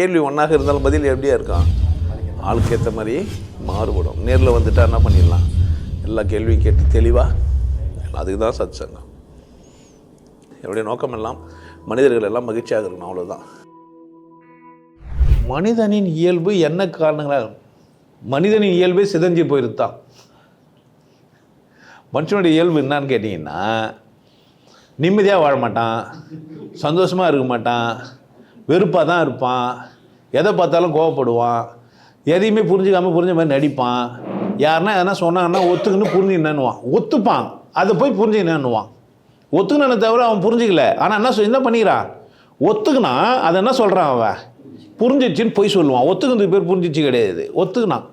கேள்வி ஒன்றாக இருந்தாலும் பதில் எப்படியா இருக்கான் ஆளுக்கு ஏற்ற மாதிரி மாறுபடும். நேரில் வந்துட்டா என்ன பண்ணிடலாம்? எல்லா கேள்வியும் கேட்டு தெளிவாக அதுக்கு தான் சத் சங்கம் என்னுடைய நோக்கம் எல்லாம் மனிதர்கள் எல்லாம் மகிழ்ச்சியாக இருக்கணும் அவ்வளோதான் மனிதனின் இயல்பு என்ன காரணங்களாக மனிதனின் இயல்பே சிதஞ்சு போயிருத்தான். மனுஷனுடைய இயல்பு என்னன்னு கேட்டிங்கன்னா நிம்மதியாக வாழ மாட்டான் சந்தோஷமாக இருக்க மாட்டான் வெறுப்பாக தான் இருப்பான். எதை பார்த்தாலும் கோவப்படுவான். எதையுமே புரிஞ்சுக்காம புரிஞ்ச மாதிரி நடிப்பான். யாருன்னா எதனா சொன்னாங்கன்னா ஒத்துக்குன்னு புரிஞ்சு என்னன்னுவான் ஒத்துப்பான். அதை போய் புரிஞ்சு என்னன்னுவான் தவிர அவன் புரிஞ்சிக்கல. ஆனால் என்ன சொல் என்ன பண்ணிக்கிறான்? ஒத்துக்குனா அதை என்ன சொல்கிறான் அவன்? புரிஞ்சிச்சின்னு பொய் சொல்லுவான். ஒத்துக்கிறதுக்கு பேர் புரிஞ்சிச்சு கிடையாது. ஒத்துக்குனான்.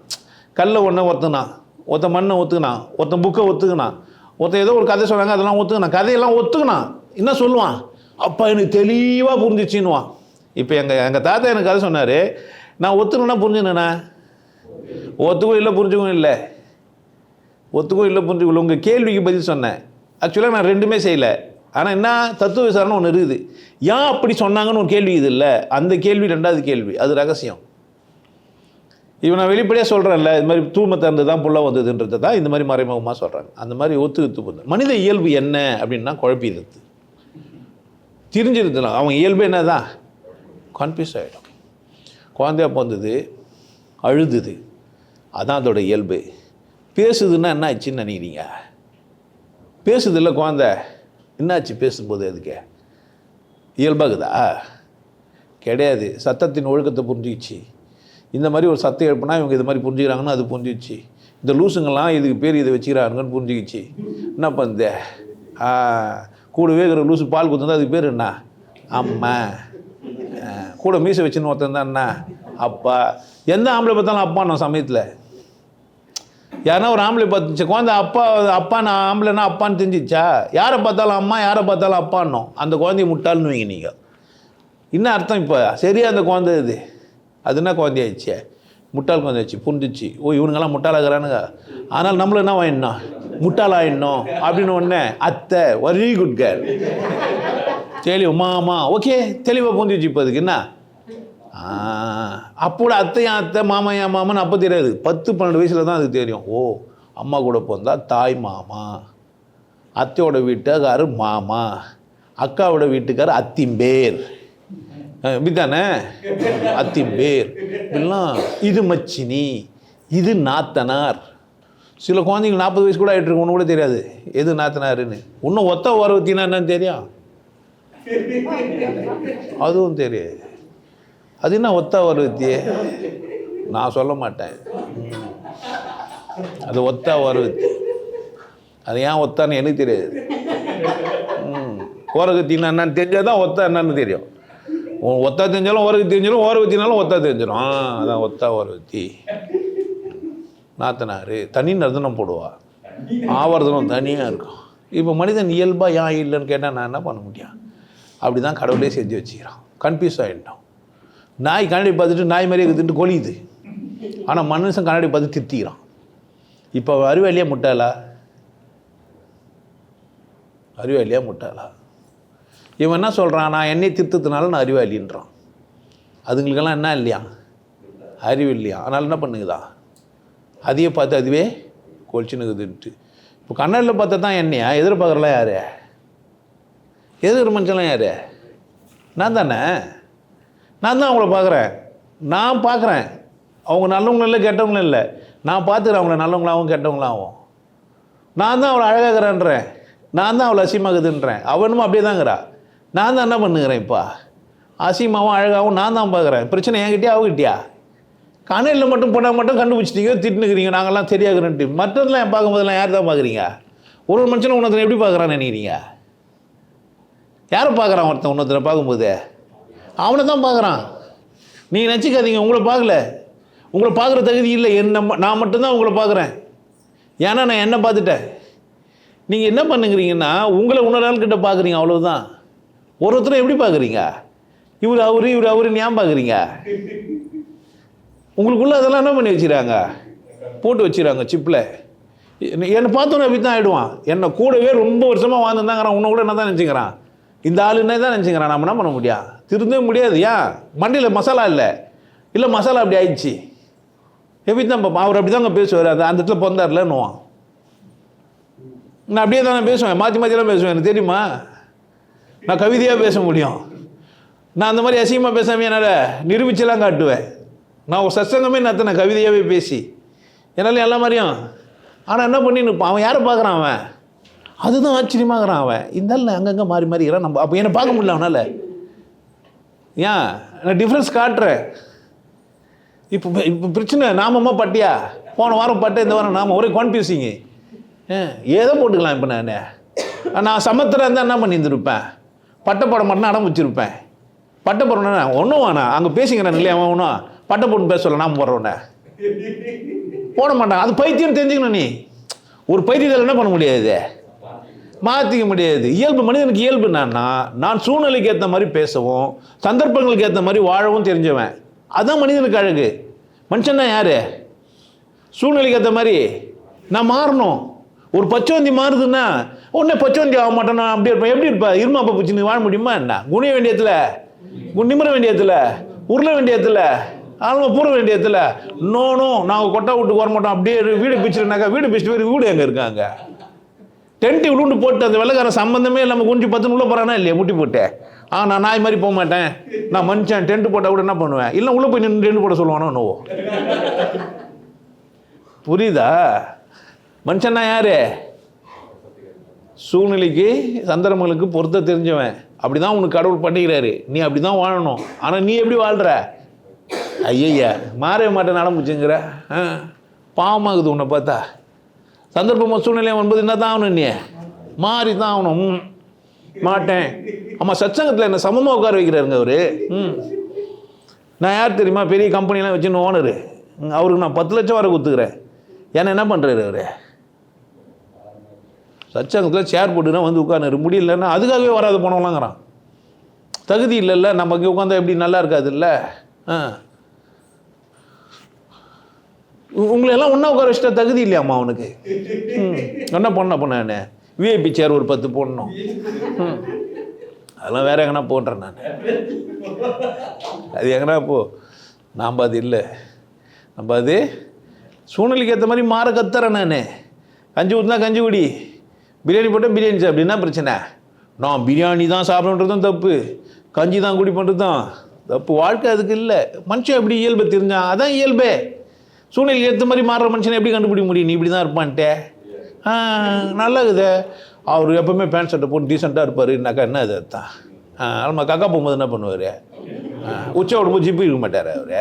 கல்லை ஒன்றை ஒத்துக்கினான். ஒருத்தன் மண்ணை ஒத்துக்கினான். ஒருத்தன் புக்கை ஒத்துக்கினான். ஒருத்தன் ஏதோ ஒரு கதை சொன்னாங்க அதெல்லாம் ஒத்துக்கினான். கதையெல்லாம் ஒத்துக்கினான். என்ன சொல்லுவான்? அப்பா எனக்கு தெளிவாக புரிஞ்சிச்சின்னுவான். இப்போ எங்கள் எங்கள் தாத்தா எனக்கு கதை சொன்னார். நான் ஒத்துக்கணுன்னா புரிஞ்சுனேண்ணா ஒத்துக்கும் இல்லை புரிஞ்சுக்கும் இல்லை? ஒத்துக்கும் இல்லை புரிஞ்சுக்கல உங்கள் கேள்விக்கு பதில் சொன்னேன். ஆக்சுவலாக நான் ரெண்டுமே செய்யலை. ஆனால் என்ன? தத்துவ விசாரணை ஒன்று இருக்குது. ஏன் அப்படி சொன்னாங்கன்னு ஒரு கேள்வி இது இல்லை. அந்த கேள்வி ரெண்டாவது கேள்வி. அது ரகசியம். இப்போ நான் வெளிப்படையாக சொல்கிறேன்ல இது மாதிரி தூய்மை திறந்து தான் புள்ள வந்ததுன்றது தான் இந்த மாதிரி மறைமுகமாக சொல்கிறாங்க அந்த மாதிரி ஒத்து ஒத்து போகுது மனித இயல்பு என்ன? அப்படின்னா குழப்பிடுது தெரிஞ்சிருக்கலாம் அவங்க இயல்பு என்ன தான் கன்ஃபியூஸ் ஆகிடும் குழந்தையா பிறந்தது அழுதுது. அதான் அதோட இயல்பு. பேசுதுன்னா என்ன ஆச்சுன்னு நினைக்கிறீங்க? பேசுது இல்லை குழந்த என்னாச்சு பேசும்போது அதுக்கு? இயல்பாகுதா? கிடையாது. சத்தத்தின் ஒழுக்கத்தை புரிஞ்சிக்கிச்சு. இந்த மாதிரி ஒரு சத்தம் எழுப்புனா இவங்க இது மாதிரி புரிஞ்சுக்கிறாங்கன்னு அது புரிஞ்சிச்சு இந்த லூசுங்கெல்லாம் இதுக்கு பேர் இதை வச்சுக்கிறாங்கன்னு புரிஞ்சுக்கிச்சு. என்ன பண்ணுது கூடவே இருக்கிற லூசு பால் குத்துந்தா அதுக்கு பேர் என்ன? அம்மா. கூட மீசை வச்சுன்னு ஒருத்தன் தான் என்ன அப்பா எந்த ஆம்பளை பார்த்தாலும் அப்பா நான் சமயத்தில். யாருன்னா ஒரு ஆம்பளை பார்த்துச்சு குழந்தை அப்பா அப்பா நான் ஆம்பளைனா அப்பான்னு தெரிஞ்சிச்சா? யாரை பார்த்தாலும் அம்மா யாரை பார்த்தாலும் அப்பான்னோம். அந்த குழந்தைய முட்டாள்னு வைங்க நீங்கள் என்ன அர்த்தம் இப்போ சரியா அந்த குழந்தை இது? அது என்ன குழந்தையாச்சு முட்டாள் குழந்தையாச்சு புரிஞ்சிச்சு. ஓ இவனுங்கெல்லாம் முட்டாளாகிறானுங்க. ஆனால் நம்மளும் என்ன வாங்கிடணும் முட்டாளாயிடணும். அப்படின்னு ஒன்று அத்தை வெரி குட் கேர் தெளிவு மாமா ஓகே தெளிவாக புரிஞ்சிச்சு இப்போ அதுக்கு என்ன? அப்போ அப்போட அத்தை என் அத்தை மாமா என் மாமான்னு அப்போ தெரியாது. பத்து பன்னெண்டு வயசில் தான் அதுக்கு தெரியும். ஓ அம்மா கூட பிறந்தா தாய் மாமா. அத்தையோட வீட்டுக்காரு மாமா. அக்காவோட வீட்டுக்கார் அத்திம்பேர். இப்படித்தானே? அத்திம்பேர். இப்படிலாம் இது மச்சினி இது நாத்தனார். சில குழந்தைங்க நாற்பது வயசு கூட ஆகிட்டு இருக்கு ஒன்று கூட தெரியாது. எது நாத்தனாருன்னு? இன்னும் ஒத்த ஓரவத்தினா என்னன்னு தெரியும். அதுவும் தெரியாது. அது என்ன ஒத்த ஓரவத்தி நான் சொல்ல மாட்டேன். அது ஒத்தா வித்தி அது ஏன் ஒத்தான்னு எனக்கு தெரியாது. ம். ஓரகத்தின்னா என்னன்னு தெரிஞ்சால் தான் ஒத்தா என்னன்னு தெரியும். உன் ஒத்தா தெரிஞ்சாலும் ஓரகத்தி தெரிஞ்சிடும் ஓரகத்தினாலும் ஒத்தா தெரிஞ்சிடும். ஆ அதான் ஒத்தா ஓரகத்தி நாத்தனார் தனி நர்தனம் போடுவா. ஆவர்தனம் தனியாக இருக்கும். இப்போ மனிதன் இயல்பாக ஏன் இல்லைன்னு கேட்டால் நான் என்ன பண்ண முடியும்? அப்படி தான் கடவுளே செஞ்சு வச்சுக்கிறான். கன்ஃபியூஸ் ஆகிட்டோம் நாய் கண்ணாடி பார்த்துட்டு நாய் மாதிரியே இருக்குதுன்ட்டு கொலியுது ஆனால் மனுஷன் கண்ணாடி பார்த்து திட்டிக்கிறான். இப்போ அறிவாளியா முட்டாளா? அறிவாளியா முட்டாளா? இவன் என்ன சொல்கிறான் நான் என்னை திருத்தத்தினால நான் அறிவாளின்றான் அதுங்களுக்கெல்லாம் என்ன இல்லையா? அறிவு இல்லையா? அதனால் என்ன பண்ணுங்குதா அதையே பார்த்து அதுவே கொலிச்சுனுக்குதுன்ட்டு இப்போ கண்ணாடியில் பார்த்தா தான் என்னையா? எதிர்பார்க்குறலாம் யார்? எதிர்க்கிற மனுஷன்லாம் யார்? நான் தானே? நான் தான் அவங்கள பார்க்குறேன். நான் பார்க்குறேன். அவங்க நல்லவங்களும் இல்லை கெட்டவங்களும் இல்லை. நான் பார்த்துக்கிறேன் அவங்கள நல்லவங்களாகவும் கெட்டவங்களாகவும் நான் தான் அவளை அழகாகிறேன்றேன் நான் தான் அவளை அசிமாகுதுன்றேன் அவனும் அப்படியே தாங்கிறா நான் தான் என்ன பண்ணுகிறேன் இப்போ? அசிமாவும் அழகாகவும் நான் தான் பார்க்குறேன். பிரச்சனை என்கிட்டயா அவகிட்டியா? கணையில் மட்டும் போனால் மட்டும் கண்டுபிடிச்சிட்டீங்க திட்டுனுக்கிறீங்க. நாங்கள்லாம் தெரியாதுன்ட்டு மற்றதெல்லாம் பார்க்கும்போதெல்லாம் யார் தான் பார்க்குறீங்க? ஒரு ஒரு மனுஷனும் உன்னத்தில் எப்படி பார்க்குறான்னு நினைக்கிறீங்க? யாரை பார்க்குறான் ஒருத்தன் இன்னொருத்தனை பார்க்கும்போது? அவனை தான் பார்க்குறான். நீங்கள் நினச்சிக்காதீங்க உங்களை பார்க்கல. உங்களை பார்க்குற தகுதி இல்லை. என்ன ம- நான் மட்டும்தான் உங்களை பார்க்குறேன். ஏன்னா நான் என்ன பார்த்துட்டேன். நீங்கள் என்ன பண்ணுங்கிறீங்கன்னா உங்களை இன்னொரு ஆள்கிட்ட பார்க்குறீங்க அவ்வளோதான் ஒரு ஒருத்தரை எப்படி பார்க்குறீங்க? இவர் அவரு இவர் அவரு ஏன் பார்க்குறீங்க? உங்களுக்குள்ளே அதெல்லாம் என்ன பண்ணி வச்சுக்கிறாங்க? போட்டு வச்சுக்கிறாங்க சிப்பில் என்னை பார்த்தோன்னே அப்படி தான் ஆகிடுவான் என்னை கூடவே ரொம்ப வருஷமாக வாழ்ந்துருந்தாங்கிறான். உன்னை கூட என்ன தான் நினச்சிக்கிறான். இந்த ஆளுன்னே தான் நினச்சிக்கிறேன். நம்ம என்ன பண்ண முடியும் திருந்தவே முடியாது. ஏன் மண்டியில் மசாலா இல்லை. இல்லை மசாலா அப்படி ஆயிடுச்சு. எப்படி தான் அவர் அப்படி தாங்க பேசுவார். அந்த அந்த இடத்துல பிறந்தார்லன்னுவான். நான் அப்படியே தானே பேசுவேன். மாற்றி மாற்றிலாம் பேசுவேன். எனக்கு தெரியுமா? நான் கவிதையாக பேச முடியும். நான் அந்த மாதிரி அசிங்கமாக பேசாமல் என்னால் நிரூபிச்செல்லாம் காட்டுவேன். நான் ஒரு சத்சங்கமே நடத்தினேன் கவிதையாகவே பேசி. என்னால் எல்லா மாதிரியும் ஆனால் என்ன பண்ணி நிற்பான் அவன் யாரை பார்க்குறான் அவன்? அதுதான் ஆச்சரியமாகறான் அவன். இந்த அங்கங்கே மாறி மாறிக்கிறான் நம்ம அப்போ என்னை பார்க்க முடியல அவனால். ஏன் நான் டிஃப்ரென்ஸ் காட்டுறேன். இப்போ இப்போ பிரச்சனை நாமமா பட்டியா? போன வாரம் பட்டை இந்த வாரம் நாம ஒரே கான்ஃபியூசிங்கு ஏதோ போட்டுக்கலாம் இப்போ நான். நான் சமத்தில் இருந்தால் என்ன பண்ணியிருந்துருப்பேன்? பட்டை போட மாட்டேன்னா அடம் வச்சிருப்பேன். பட்டை போடணும்னா ஒன்றும் வேணாம். அங்கே பேசிக்கிறேன் இல்லையா அவன் ஒன்றும் பட்டை போட்டு பேச சொல்ல நான் போடுறோன்னே போட மாட்டான். அது பைத்தியம் தெரிஞ்சுக்கணும் நீ. ஒரு பைத்தியத்தில் என்ன பண்ண முடியாது? மாற்றிக்க முடியாது. இயல்பு மனிதனுக்கு இயல்பு என்னன்னா நான் சூழ்நிலைக்கு ஏற்ற மாதிரி பேசவும் சந்தர்ப்பங்களுக்கு ஏற்ற மாதிரி வாழவும் தெரிஞ்சவன். அதுதான் மனிதனுக்கு அழகு. மனுஷன்னா யார்? சூழ்நிலைக்கு ஏற்ற மாதிரி நான் மாறணும். ஒரு பச்சவந்தி மாறுதுன்னா உடனே பச்சவந்தி ஆக மாட்டேன் நான் அப்படி இருப்பேன். எப்படி இருப்பா? இருமா அப்போ பிடிச்சி வாழ முடியுமா என்ன? குனிய வேண்டியத்தில் நிமிர வேண்டியத்தில் உருள வேண்டியத்தில் ஆளுமை பூர வேண்டியத்தில் நோனும் நாங்கள் கொட்டை விட்டு வர மாட்டோம் அப்படியே வீடு பிச்சுருனாக்கா வீடு பிச்சுட்டு வீடு எங்கே இருக்காங்க? டென்ட் உளுண்டு போட்டு அந்த வெள்ளக்காரன் சம்பந்தமே இல்லாமல் குஞ்சு பத்து உள்ளே போகிறானா இல்லையா? முட்டி போட்டு. ஆ நான் நாய் மாதிரி போக மாட்டேன். நான் மனுஷன் டென்ட் போட்டால் கூட என்ன பண்ணுவேன்? இல்லை உள்ளே போய் நின்று டென்ட் போட சொல்லுவானோ நோவோ புரியுதா? மனுஷன்னா யாரு? சூழ்நிலைக்கு சந்தர்மங்களுக்கு பொருத்த தெரிஞ்சவன். அப்படி தான் உனக்கு கடவுள் பண்ணிக்கிறாரு. நீ அப்படி தான் வாழணும். ஆனால் நீ எப்படி வாழ்கிற ஐயய்யா மாறவே மாட்டேன் நடமுச்சுங்கிற ஆ பாவமாகுது உன்னை பார்த்தா. சந்தர்ப்பம் சூழ்நிலை என்பது என்ன தான் ஆகணும் நீ? மாறி தான் ஆகணும். ம். மாட்டேன். ஆமாம் சச்சங்கத்தில் என்ன சமமாக உட்கார வைக்கிறாருங்க அவரு? ம். நான் யார் தெரியுமா? பெரிய கம்பெனிலாம் வச்சுன்னு ஓனரு அவருக்கு நான் பத்து லட்சம் வரை கொடுத்துக்கிறேன். ஏன்னா என்ன பண்ணுறாரு அவர்? சச்சங்கத்தில் சேர் போட்டுனா வந்து உட்காந்துரு முடியலன்னா அதுக்காகவே வராது போனவங்களாங்கிறான். தகுதி இல்லைல்ல நம்ம இங்கே உட்காந்தா எப்படி நல்லா இருக்காது இல்லை ஆ. உங்களை எல்லாம் ஒன்றா உட்கார வச்சுட்டா தகுதி இல்லையாம்மா அவனுக்கு? ம். என்ன பண்ண பண்ண விஐபி சேர் ஒரு பத்து போடணும். ம். அதெல்லாம் வேற எங்கன்னா போடுறேன் நான். அது எங்கன்னா போ. நாம் அது இல்லை. நம்ம அது சூழ்நிலைக்கு ஏற்ற மாதிரி மாற கத்துறேன் நான். கஞ்சி ஊற்றினா கஞ்சி குடி. பிரியாணி போட்டால் பிரியாணி சாப்பிடு. என்ன பிரச்சனை? நான் பிரியாணி தான் சாப்பிடன்றதும் தப்பு. கஞ்சி தான் குடி பண்ணுறது தான் தப்பு. வாழ்க்கை அதுக்கு இல்லை. மனுஷன் எப்படி இயல்பு தெரிஞ்சான் அதான் இயல்பே. சூழ்நிலைக்கு ஏற்ற மாதிரி மாறுற மனுஷனை எப்படி கண்டுபிடிக்க முடியும்? நீ இப்படி தான் இருப்பான்ட்டு. நல்லா இருக்குது அவர் எப்பவுமே பேண்ட் ஷர்ட்டை போட்டு டீசெண்டாக இருப்பாருனாக்கா என்ன இது தான் நம்ம கக்கா போகும்போது என்ன பண்ணுவார்? உச்ச விடும்போது ஜிப்பு இருக்க மாட்டார் அவர்.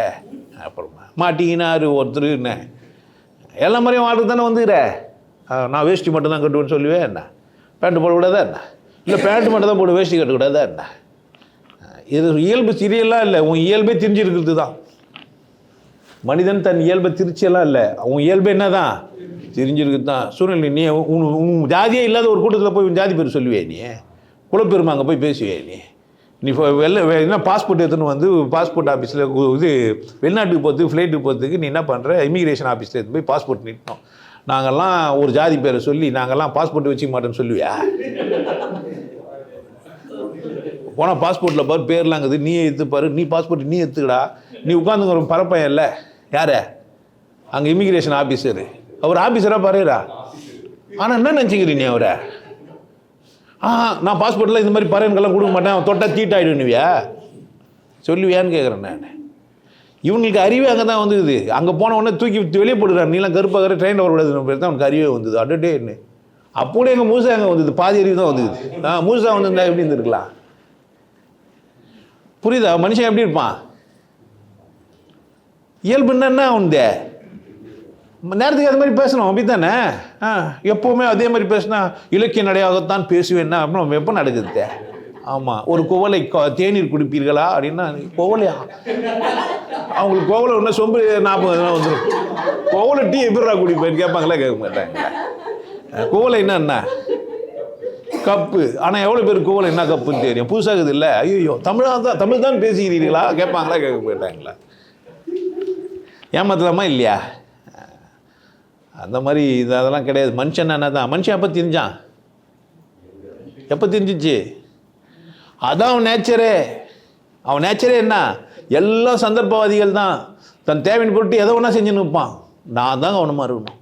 அப்புறமா மாட்டிக்கினாரு ஒருத்தர் என்ன? எல்லா மாதிரியும் வாழ்றது தானே வந்துக்கிற? நான் வேஷ்டி மட்டும் தான் கட்டுவேன்னு சொல்லுவேன் என்ன? பேண்ட்டு போடக்கூடாதா என்ன? இல்லை பேண்ட் மட்டும் தான் போட்டு வேஷ்டி கட்டக்கூடாதா என்ன? இது இயல்பு சீரியல்லாம் இல்லை. உன் இயல்பே தெரிஞ்சிருக்கிறது தான் மனிதன் தன் இயல்பை திருச்சியெல்லாம் இல்லை. அவன் இயல்பு என்ன தான் தெரிஞ்சிருக்கு தான் சூழ்நிலை நீ உன் உன் ஜாதியே இல்லாத ஒரு கூட்டத்தில் போய் உன் ஜாதி பேர் சொல்லுவே நீ? குலப்பெருமை அங்கே போய் பேசுவே நீ? நீ இப்போ வெளில என்ன பாஸ்போர்ட் எடுத்துன்னு வந்து பாஸ்போர்ட் ஆஃபீஸில் இது வெளிநாட்டுக்கு போகிறதுக்கு ஃப்ளைட்டுக்கு போகிறதுக்கு நீ என்ன பண்ணுற இமிக்ரேஷன் ஆஃபீஸில் எடுத்து போய் பாஸ்போர்ட் நிட்டோம் நாங்கள்லாம் ஒரு ஜாதி பேரை சொல்லி நாங்கள்லாம் பாஸ்போர்ட் வச்சுக்க மாட்டோம்னு சொல்லுவியா? போனால் பாஸ்போர்ட்டில் பாரு பேர்லாங்குது நீ எடுத்துப்பாரு. நீ பாஸ்போர்ட் நீ எடுத்துக்கடா. நீ உட்காந்துங்கிற பரப்பையன் இல்லை. யார்? அங்கே இமிகிரேஷன் ஆஃபீஸரு அவர் ஆஃபீஸராக பாருடா ஆனால் என்ன நினச்சிக்கிறீ நீ அவரை? ஆ நான் பாஸ்போர்ட்டில் இந்த மாதிரி பறையன்கள்லாம் கொடுக்க மாட்டேன் அவன் தொட்டா தீட்டாயிடுவியா சொல்லுவியான்னு கேட்குறேன் நான். இவங்களுக்கு அறிவே அங்கே தான் வந்துக்குது. அங்கே போன உடனே தூக்கி வெளியே போடுறாரு நீலாம் கருப்பாக ட்ரெயினில் வரக்கூடாதுன்னு பேர் தான் அவனுக்கு அறிவே வந்தது. அடட்டேன்னு அப்போடே எங்கள் மூசா அங்கே வந்தது. பாதி அறிவு தான் வந்துக்குது. ஆ மூசா வந்திருந்தா எப்படி இருந்திருக்கலாம்? புரியுதா? மனுஷன் எப்படி இருப்பான்? இயல்பு என்னன்னா உண்டு. நேரத்துக்கு அது மாதிரி பேசணும் அப்படி தானே ஆ எப்போவுமே அதே மாதிரி பேசினா இலக்கிய நடையாகத்தான் பேசுவேன்னா அப்படின்னு எப்போ நடக்குது ஆமாம் ஒரு குவளை தேநீர் குடிப்பீர்களா அப்படின்னா கோவலையா? அவங்களுக்கு கோவலை ஒன்று சொம்பு நாற்பது வந்துடும் கோவலை டீ எப்படிரா குடிப்பேன்னு கேட்பாங்களா கேட்க மாட்டாங்க. கோவலை என்ன கப்பு. ஆனால் எவ்வளோ பேர் கோவலை என்ன கப்புன்னு தெரியும்? புதுசாகுது இல்லை? ஐயோ தமிழாக தான் தமிழ் தான் பேசிக்கிறீங்களா கேட்பாங்களா கேட்க மாட்டாங்களா? ஏமாத்தலாமா இல்லையா? அந்த மாதிரி இது அதெல்லாம் கிடையாது. மனுஷன் என்ன தான்? மனுஷன் எப்போ தெரிஞ்சான்? எப்போ தெரிஞ்சிச்சு? அதான் அவன் நேச்சரே. அவன் நேச்சரே என்ன? எல்லாம் சந்தர்ப்பவாதிகள் தான். தன் தேவையின் பொருட்டு எதை ஒன்றா செஞ்சு நிற்பான் நான் தான் கவனமாக இருக்கணும்.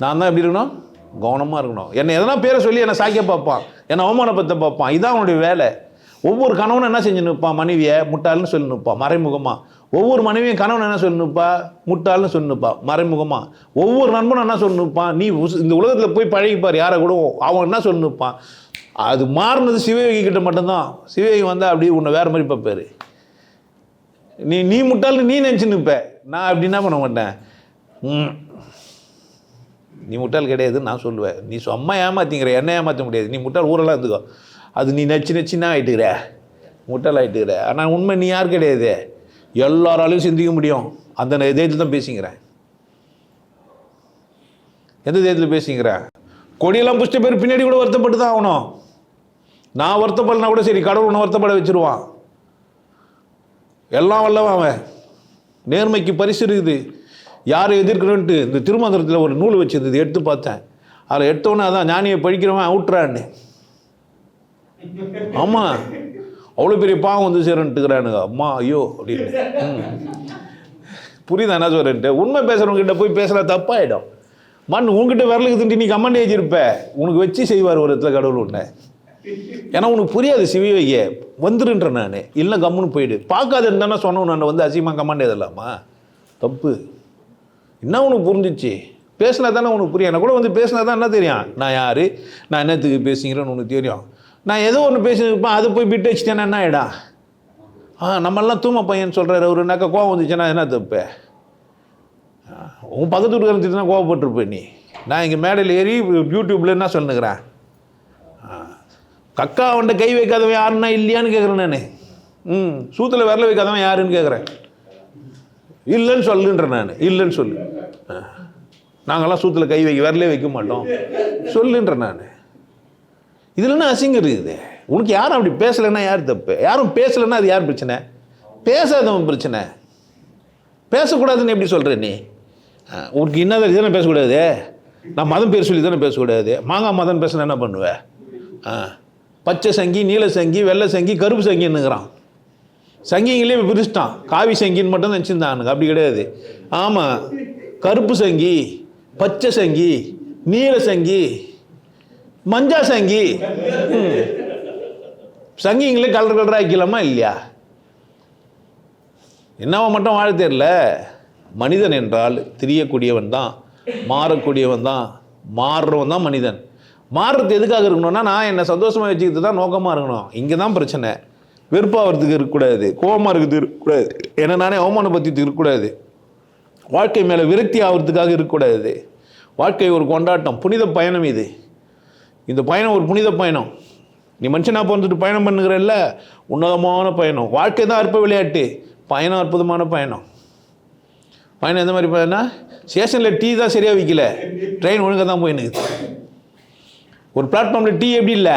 நான் தான் எப்படி இருக்கணும்? கவனமாக இருக்கணும். என்னை எதனா பேரை சொல்லி என்னை சாய்க்க பார்ப்பான். என்னை அவமானப்படுத்த பார்ப்பான். இதான் அவனுடைய வேலை. ஒவ்வொரு கணவனும் என்ன செஞ்சு நிற்பான் மனைவியை முட்டாள்னு சொல்லி நிற்பான் மறைமுகமாக ஒவ்வொரு மனைவியும் கணவன் என்ன சொல்லணுப்பா முட்டாள்னு சொல்லணுப்பா மறைமுகமாக ஒவ்வொரு நண்பனும் என்ன சொல்லி நீ இந்த உலகத்தில் போய் பழகிப்பார் யாரை கூட? அவன் என்ன சொல்லணுப்பான் அது மாறினது சிவயோகி கிட்ட மட்டும்தான். சிவயோகி வந்தால் அப்படியே உன்னை வேறு மாதிரி பார்ப்பார். நீ நீ முட்டாள்னு நீ நினச்சி நிற்ப நான் அப்படி என்ன பண்ண மாட்டேன்? ம். நீ முட்டாள் கிடையாதுன்னு நான் சொல்லுவேன். நீ சும்மா ஏமாத்திங்கிற என்ன ஏமாற்ற முடியாது. நீ முட்டாள் ஊரெல்லாம் இருந்துக்கோ. அது நீ நச்சு நச்சுன்னா ஆயிட்டுக்கிற. முட்டாள் ஆகிட்டுக்கிற ஆனால் உண்மை நீ யார் கிடையாது? எல்லாராலையும் சிந்திக்க முடியும். அந்த இதயத்தில் தான் பேசிக்கிறேன். எந்த இதயத்தில் பேசிக்கிறேன் கொடியெல்லாம் புஷ்ட பேர் பின்னாடி கூட வருத்தப்பட்டு தான் ஆகணும். நான் வருத்தப்படனா கூட சரி கடவுள் உன்னை வருத்தப்பட வச்சுருவான். எல்லாம் வல்லவன் அவன். நேர்மைக்கு பரிசு இருக்குது. யாரை எதிர்க்கணுன்ட்டு இந்த திருமந்திரத்தில் ஒரு நூல் வச்சிருந்தது எடுத்து பார்த்தேன். அதில் எடுத்தோன்னே அதான் ஞானியை படிக்கிறவன் அவுட்றான்னு. ஆமாம் அவ்வளோ பெரிய பாவம் வந்து சேரன்ட்டுக்கிறானுங்க அம்மா ஐயோ அப்படின்னு. புரியுதா என்ன சொல்கிறேன்ட்டு உண்மை பேசுகிறவங்ககிட்ட போய் பேசுகிற தப்பாயிடும். மண் உங்ககிட்ட விரலுக்கு திண்டி நீ கமெண்ட் ஏஜிருப்ப உனக்கு வச்சு செய்வார் ஒரு இடத்துல கடவுள் உன்னை. ஏன்னா உனக்கு புரியாது சிவிவைய வந்துருன்ற நான். இல்லை கம்முன்னு போயிடு. பார்க்காது இருந்தானே சொன்னோம். நான் வந்து அசிங்கமாக கமெண்ட் எதலாமா தப்பு. என்ன உனக்கு புரிஞ்சிச்சு? பேசினா தானே உனக்கு புரியும். எனக்கு கூட வந்து பேசினா தான் என்ன தெரியும்? நான் யார்? நான் என்னத்துக்கு பேசுகிறேன்னு உனக்கு தெரியும். நான் ஏதோ ஒன்று பேசியிருப்பேன் அது போய் பிட்டு வச்சுட்டேன்னா என்ன ஆயிடா? ஆ நம்மெல்லாம் தூம பையன் சொல்கிறாரு அவருனாக்கா கோவம் வந்துச்சுன்னா என்ன தப்பு உன் பக்கத்து வீட்டுக்காரன் தான் கோவப்பட்டிருப்ப நீ. நான் இங்கே மேடையில் ஏறி யூடியூப்பில் என்ன சொல்லுங்கிறேன் கக்கா அவன்கிட்ட கை வைக்காதவன் யாருன்னா இல்லையான்னு கேட்குறேன் நான். ம் சூத்தில் விரல வைக்காதவன் யாருன்னு கேட்குறேன் இல்லைன்னு சொல்லுன்றேன் நான் இல்லைன்னு சொல்லு. ஆ. சூத்தில் கை வைக்க விரலே வைக்க மாட்டோம். சொல்லுன்றேன் நான். இதில் என்ன அசிங்கம் இருக்குது? உனக்கு யாரும் அப்படி பேசலைன்னா யார் தப்பு? யாரும் பேசலைன்னா அது யார் பிரச்சனை? பேசாதவன் பிரச்சனை. பேசக்கூடாதுன்னு எப்படி சொல்கிற நீ? உனக்கு என்ன தானே பேசக்கூடாது? நான் மதம் பேர் சொல்லி தானே பேசக்கூடாது? மாங்காய் மதம் பேசினா என்ன பண்ணுவேன் ஆ பச்சை சங்கி நீல சங்கி வெள்ளை சங்கி கருப்பு சங்கின்னுங்கிறான். சங்கிங்களே பிரிச்சிட்டான். காவி சங்கின்னு மட்டும் நினச்சிருந்தானுங்க. அப்படி கிடையாது. ஆமாம் கருப்பு சங்கி பச்சை சங்கி நீல சங்கி மஞ்சா சங்கி. ம். சங்கிங்களே கலர் கலராக ஆக்கிக்கலாமா இல்லையா? என்னவா மட்டும் வாழ தெரியல. மனிதன் என்றால் தெரியக்கூடியவன் தான் மாறக்கூடியவன் தான் மாறுறவன் தான் மனிதன். மாறுறது எதுக்காக இருக்கணும்னா நான் என்னை சந்தோஷமாக வச்சுக்கிறது தான் நோக்கமாக இருக்கணும். இங்கே தான் பிரச்சனை வெறுப்பாகிறதுக்கு இருக்கக்கூடாது. கோபமாக இருக்கிறது இருக்கக்கூடாது. என்னை நானே அவமானப்படுத்திட்டு இருக்கக்கூடாது. வாழ்க்கை மேலே விரக்தி ஆகிறதுக்காக இருக்கக்கூடாது. வாழ்க்கை ஒரு கொண்டாட்டம். புனித பயணம் இது. இந்த பயணம் ஒரு புனித பயணம். நீ மனுஷனாக பிறந்துட்டு பயணம் பண்ணுகிறல்ல? உன்னதமான பயணம். வாழ்க்கை தான் அற்ப விளையாட்டு. பயணம் அற்புதமான பயணம். பயணம் எந்த மாதிரி பயணம் ஸ்டேஷனில் டீ தான் சரியாக விற்கல ட்ரெயின் ஒழுங்காக தான் போயின்னு ஒரு பிளாட்ஃபார்மில் டீ எப்படி இல்லை?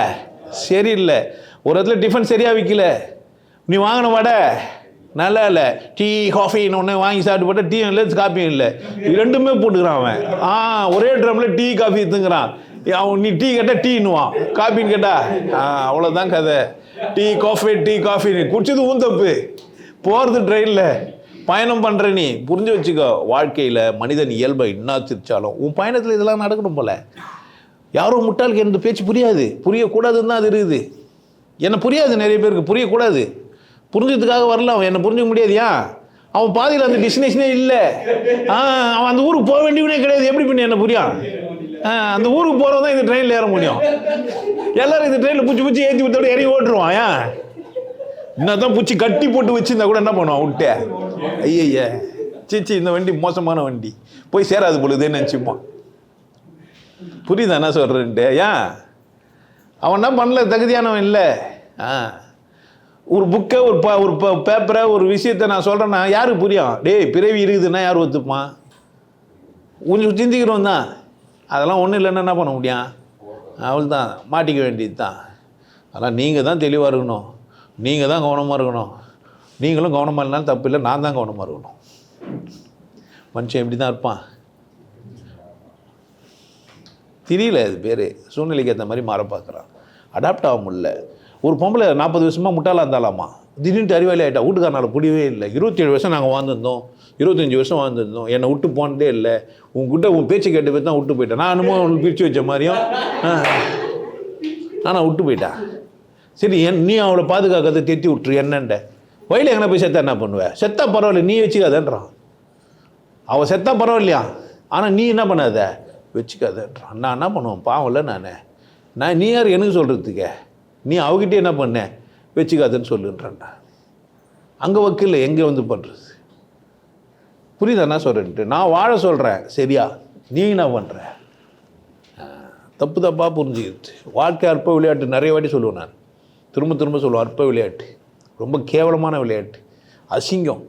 சரியில்லை ஒரு இடத்துல டிஃபன் சரியாக விற்கல நீ வாங்கின வடை நல்லா இல்லை. டீ காஃபின்னு ஒன்று வாங்கி சாப்பிட்டு போட்டால் டீ இல்லை காஃபியும் இல்லை. ரெண்டுமே போட்டுக்கிறான் அவன். ஆ ஒரே ட்ரம்மில் டீ காஃபி எடுத்துங்கிறான் அவன் நீ டீ கேட்டால் டீன்னுவான் காஃபின்னு கேட்டா ஆ அவ்வளோதான் கதை. Tea coffee tea coffee. குடிச்சது உன் தப்பு. போகிறது ட்ரெயினில் பயணம் பண்ணுற நீ. புரிஞ்சு வச்சுக்கோ வாழ்க்கையில் மனிதன் இயல்பை என்ன திருச்சாலும் உன் பயணத்தில் இதெல்லாம் நடக்கணும் போல. யாரோ முட்டாளுக்கு எனக்கு பேச்சு புரியாது. புரியக்கூடாதுன்னு தான் அது இருக்குது. என்ன புரியாது நிறைய பேருக்கு. புரியக்கூடாது. புரிஞ்சதுக்காக வரல அவன். என்ன புரிஞ்சுக்க முடியாது ஏன் அவன் பாதியில் அந்த டெஸ்டினேஷனே இல்லை. ஆ அவன் அந்த ஊருக்கு போக வேண்டியவனே கிடையாது. எப்படி பண்ணி என்ன புரியான் அந்த ஊருக்கு போகிறவன் தான் இந்த ட்ரெயினில் ஏற முடியும். எல்லாரும் இந்த ட்ரெயினில் பூச்சி பூச்சி ஏற்றி விட்டோட இறங்கி ஓட்டுருவான் ஏன்? என்னதான் பூச்சி கட்டி போட்டு வச்சிருந்தா கூட என்ன பண்ணுவான் விட்டு ஐயய்ய சீச்சி இந்த வண்டி மோசமான வண்டி. போய் சேராது பொழுதுன்னு நினச்சிப்பான். புரியுதா என்ன சொல்கிறேன்ட்டு ஏன்? அவன் என்ன பண்ணல தகுதியானவன் இல்லை. ஆ. ஒரு புக்கை ஒரு ப ஒரு ப பேப்பரை ஒரு விஷயத்தை நான் சொல்கிறேன்னா யாருக்கு புரியும்? டேய் பிறவி இருக்குதுன்னா யார் ஒத்துப்பான்? கொஞ்சம் சிந்திக்கிறோம் தான். அதெல்லாம் ஒன்றும் இல்லைன்னா என்ன பண்ண முடியும்? அவள் தான் மாட்டிக்க வேண்டியது தான் அதெல்லாம் நீங்கள் தான் தெளிவாக இருக்கணும். நீங்கள் தான் கவனமாக இருக்கணும். நீங்களும் கவனமாக இல்லைனாலும் தப்பு இல்லை. நான் தான் கவனமாக இருக்கணும். மனுஷன் எப்படி தான் இருப்பான்? தெரியல அது பேர். சூழ்நிலைக்கு ஏற்ற மாதிரி மாற பார்க்குறான். அடாப்ட் ஆக முடியல. ஒரு பொம்பளை நாற்பது வருஷமாக முட்டாளாக இருந்தாலாமா? திடீர்னு அறிவாளி ஆகிட்டா வீட்டுக்காரனால் புரியவே இல்லை. இருபத்தேழு வருஷம் நாங்கள் வாழ்ந்துருந்தோம். இருபத்தஞ்சி வருஷம் வாழ்ந்துருந்தோம். என்னை விட்டு போனதே இல்லை. உங்ககிட்ட உன் பேச்சு கேட்ட பேர் தான் விட்டு போயிட்டேன். நான் என்னமோ பிரித்து வச்ச மாதிரியும். ஆனால் விட்டு போயிட்டா. சரி என் நீ அவளை பாதுகாக்கிறத தேத்தி விட்டுரு என்னண்ட? வயலில் எங்கே போய் செத்தா என்ன பண்ணுவ? செத்தா பரவாயில்ல நீ வச்சுக்காதன்றான். அவள் செத்தா பரவாயில்லையா? ஆனால் நீ என்ன பண்ணாத? வச்சுக்காதன்றான். நான் என்ன பண்ணுவேன்? பாவம்ல நான். நான் நீ யார் எனக்கு சொல்கிறதுக்கு நீ அவகிட்டே என்ன பண்ண? வச்சுக்காதுன்னு சொல்லுன்றான்டா அங்கே வக்கீல் எங்கே வந்து பண்ணுறது புரியுதா என்ன சொல்கிறேன்ட்டு நான் வாழ சொல்கிறேன் சரியா? நீ என்ன பண்ணுற தப்பு தப்பாக புரிஞ்சுக்கிட்டு. வாழ்க்கை அற்ப விளையாட்டு நிறைய வாட்டி சொல்லுவேன் நான். திரும்ப திரும்ப சொல்லுவேன் அற்ப விளையாட்டு. ரொம்ப கேவலமான விளையாட்டு. அசிங்கம்.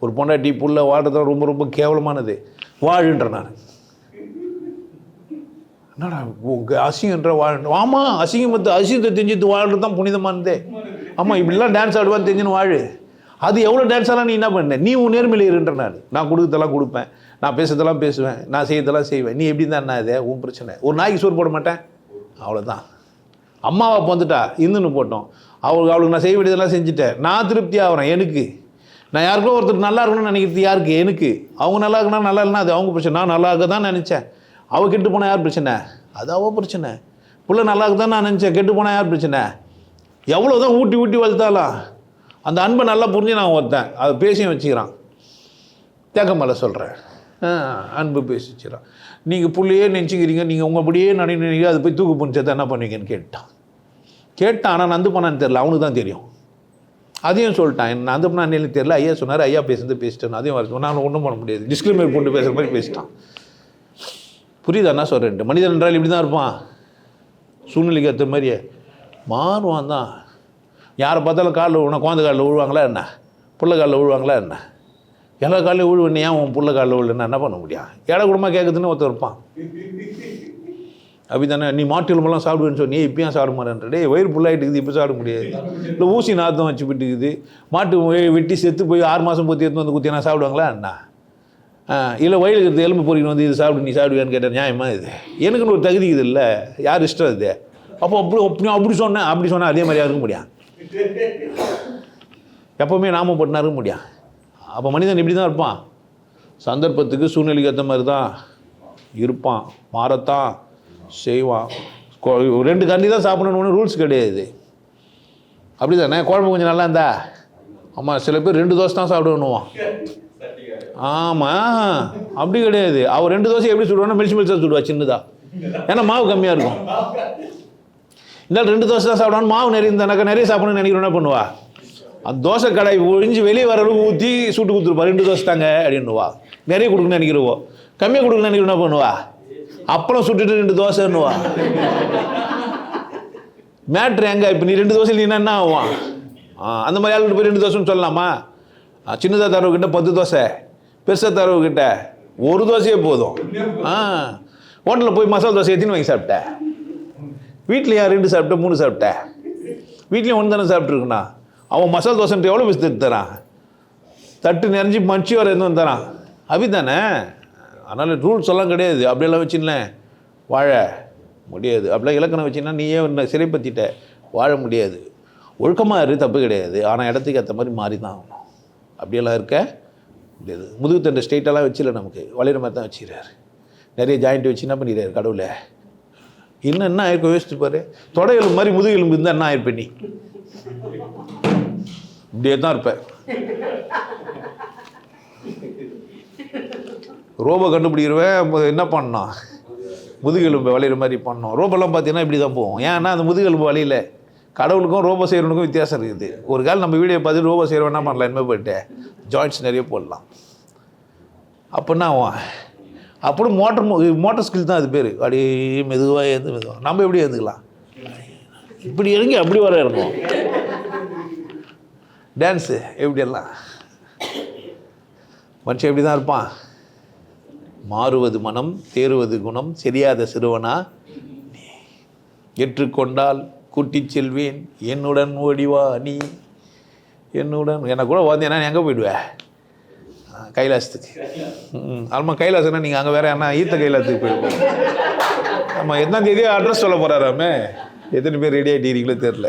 ஒரு பொண்டாட்டி புள்ள வாழ்கிறது ரொம்ப ரொம்ப கேவலமானது. வாழுன்ற நான். என்னடா உங்க அசிங்கன்ற வாழ் ஆமாம் அசிங்கமத்து அசிங்கத்தை தெரிஞ்சுட்டு வாழ்றது தான் புனிதமானதே ஆமாம் இப்படிலாம் டான்ஸ் ஆடுவான்னு தெரிஞ்சுன்னு வாழு. அது எவ்வளோ டான்ஸ் ஆடலாம் நீ என்ன பண்ண? நீ உன் நேர்மையில் இருன்ற நான் நான் கொடுக்கறதெல்லாம் கொடுப்பேன். நான் பேசுறதெல்லாம் பேசுவேன். நான் செய்யறதெல்லாம் செய்வேன். நீ எப்படி தான் என்ன இது? உன் பிரச்சனை. ஒரு நாய்க்கு சோறு போட மாட்டேன்? அவ்வளோதான் அம்மாவை வந்துட்டா இருந்துன்னு போட்டோம். அவளுக்கு அவளுக்கு நான் செய்ய வேண்டியதெல்லாம் செஞ்சுட்டேன். நான் திருப்தி ஆகிறேன். எனக்கு. நான் யாருக்கோ ஒருத்தர் நல்லா இருக்கணும்னு நினைக்கிறது யாருக்கு? எனக்கு. அவங்க நல்லா இருக்கணும் நல்லா இல்லைனா அது அவங்க பிரச்சனை. நான் நல்லா இருக்க தான் நினச்சேன். அவள் கெட்டு போனால் யார் பிரச்சனை? அது அவள் பிரச்சனை. பிள்ளை நல்லா தான் நான் நினச்சேன். கெட்டு போனால் யார் பிரச்சனை? எவ்வளோ தான் ஊட்டி ஊட்டி வளர்த்தாலாம் அந்த அன்பை நல்லா புரிஞ்சு நான் ஒருத்தன். அதை பேசியும் வச்சுக்கிறான். தேக்கமலை சொல்கிறேன் அன்பு பேசி நீங்கள் புள்ளையே நினச்சிக்கிறீங்க. நீங்கள் உங்கள் அப்படியே நினைக்கிறீங்க. அது போய் தூக்கு புனிச்சதை என்ன பண்ணுவீங்கன்னு கேட்டான். கேட்டான் ஆனால் நந்து பண்ணான்னு தெரில அவனுக்கு தான் தெரியும். அதையும் சொல்லிட்டான். நந்து பண்ணான்னு எனக்கு தெரியல. ஐயா சொன்னார். ஐயா பேசுறது பேசிட்டேன் அதையும் வர நான் ஒன்றும் பண்ண முடியாது. டிஸ்கிரிமினேட் போட்டு பேசுகிற மாதிரி பேசிட்டான். புரியுதா என்ன சொல்கிறேன் மனிதன் என்றால் இப்படி தான் இருப்பான். சூழ்நிலைக்கு ஏற்ற மாதிரியே. மாறுவான் தான். யாரை பார்த்தாலும் காலில் விழுவா குழந்தை காலில் விழுவாங்களா என்ன? புள்ள காலில் விழுவாங்களா என்ன? எல்லா காலையும் விழுவண்ணி ஏன் உன் புள்ள காலில் விழுன்னா என்ன பண்ண முடியும்? ஏழை குடும்பமாக கேட்குதுன்னு ஒருத்தர் இருப்பான். அப்படி தானே நீ மாட்டு சாப்பிடுவேன்னு சொன்னி இப்பயும் சாப்பிட மாட்டேன்ற? டேய் வயிறு புல்லாயிட்டுக்குது இப்போ சாப்பிட முடியாது. இல்லை ஊசி நாத்தம் வச்சு விட்டுக்குது மாட்டு வெட்டி செத்து போய் ஆறு மாதம் பொத்தி எடுத்து வந்து குத்தினா சாப்பிடுவாங்களா என்ன? இல்லை வயலுக்கு இருக்க எலும்பு பொறிக்கணும் வந்து இது சாப்பிடு நீ சாப்பிடுவியான்னு கேட்டேன் நியாயமா இது? எனக்குன்னு ஒரு தகுதி இது இல்லை. யார் இஷ்டம் இது? அப்போ அப்படி அப்படி அப்படி சொன்னேன் அப்படி சொன்னால் அதே மாதிரியா இருக்க முடியும் எப்போவுமே நாம போட்டுனா இருக்க முடியும் அப்போ மனிதன் இப்படி தான் இருப்பான். சந்தர்ப்பத்துக்கு சூழ்நிலைக்கு ஏற்ற மாதிரி தான் இருப்பான். மாறத்தான் செய்வான். ரெண்டு கண்டி தான் சாப்பிடணும்னு ரூல்ஸ் கிடையாது. அப்படி தானே குழம்பு கொஞ்சம் நல்லா இருந்தா? ஆமாம் சில பேர் ரெண்டு தோசை தான் சாப்பிடணுவான் ஆமாம் அப்படி கிடையாது. அவள் ரெண்டு தோசை எப்படி சுடுவானா மெலிச்சு மெலிச்சா சுடுவா சின்னதா. ஏன்னா மாவு கம்மியாக இருக்கும். இந்த ரெண்டு தோசை தான் சாப்பிடணும் மாவு நிறைய இருந்தானாக்கா நிறைய சாப்பிடணும்னு நினைக்கிறோம் என்ன பண்ணுவா. அந்த தோசை கடை ஒழிஞ்சு வெளியே வர அளவுக்கு ஊற்றி சுட்டு கொடுத்துருப்பா. ரெண்டு தோசை தாங்க அப்படின்னுவா. நிறைய கொடுக்கணும்னு நினைக்கிறவோ. கம்மியாக கொடுக்கணும்னு நினைக்கிறோம் என்ன பண்ணுவா. அப்பளம் சுட்டுட்டு ரெண்டு தோசைன்னுவா. மேட்ரு எங்க? இப்போ நீ ரெண்டு தோசை நீ என்ன ஆகும் ஆ, அந்த மாதிரி ஆளுகிட்ட போய் ரெண்டு தோசைன்னு சொல்லலாமா? சின்னதாக சின்னதா தரவுக்கிட்ட பத்து தோசை. பெருசா தரவுக்கிட்ட ஒரு தோசையே போதும். ஆ. ஹோட்டலில் போய் மசாலா தோசை எத்தனை வாங்கி சாப்பிட்டேன் வீட்டில் யார் ரெண்டு சாப்பிட்ட மூணு சாப்பிட்டேன் வீட்லேயும் ஒன்று தானே சாப்பிட்ருக்குண்ணா அவன் மசாலா தோசைன்ட்டு எவ்வளோ பீஸ் எடுத்து தரான்? தட்டு நிறைஞ்சி மச்சி வர எதுவும் தரான்? அப்படி தானே? அதனால் ரூல்ஸ் எல்லாம் கிடையாது. அப்படியெல்லாம் வச்சுங்களேன். வாழ முடியாது. அப்படிலாம் இலக்கணம் வச்சின்னா நீயே உன்னை சிறைப்பத்திட்ட வாழ முடியாது. ஒழுக்கமாக இரு தப்பு கிடையாது. ஆனால் இடத்துக்கு ஏற்ற மாதிரி மாறி தான் ஆகணும். அப்படியெல்லாம் இருக்க? முடியாது. முதுகு தண்டை ஸ்ட்ரெயிட்டெல்லாம் நமக்கு. வளையிற மாதிரி தான் வச்சுக்கிறாரு. நிறைய ஜாயிண்ட் வச்சு என்ன பண்ணிடுறாரு கடவுளை? இன்னும் என்ன ஆயிருக்கும்? யோசிச்சுப்பாரு தொடை எலும்பு மாதிரி முதுகு எலும்பு இருந்தால் என்ன ஆயிருப்ப நீ? இப்படியே தான் இருப்பேன் ரோபோ கண்டுபிடிக்கிறவன் என்ன பண்ணான்? முதுகெலும்பு வளையிற மாதிரி பண்ணோம். ரோபோலாம் பார்த்தீங்கன்னா இப்படி தான் போவோம் ஏன்னா அந்த முதுகெலும்பு வழியில் கடவுளுக்கும் ரோபோ செய்கிறவனுக்கும் வித்தியாசம் இருக்குது. ஒரு கால் நம்ம வீடியோ பார்த்து ரோபோ செய்கிறவன் என்ன பண்ணலாம்? என்ன போயிட்டு? ஜாயின்ஸ் நிறைய போடலாம். அப்படின்னா அவன் அப்படி மோட்டர் மோட்டர் ஸ்கில் தான் அது பேர். அப்படி மெதுவாக ஏந்து மெதுவாக நம்ம எப்படி ஏந்துக்கலாம்? இப்படி இறங்கி அப்படி வர இறங்கும் டான்ஸு எப்படியெல்லாம்? மனுஷன் எப்படி தான் இருப்பான்? மாறுவது மனம் தேறுவது குணம் சரியாத சிறுவனா ஏற்றுக்கொண்டால் கூட்டிச் செல்வேன். என்னுடன் ஓடிவா நீ? என்னுடன் என்னை கூட வந்தேன்னா நீ எங்கே போயிடுவேன் கைலாசத்துக்கு. ம் ஆமாம் கைலாசம்னா நீங்கள் அங்கே வேற என்ன? ஈத்த கைலாசத்துக்கு போயிடுவோம் ஆமாம் எத்தனாம் தேதி அட்ரஸ் சொல்ல போகிறாராமே எத்தனை பேர் ரெடி ஆகிட்டீங்களோ தெரில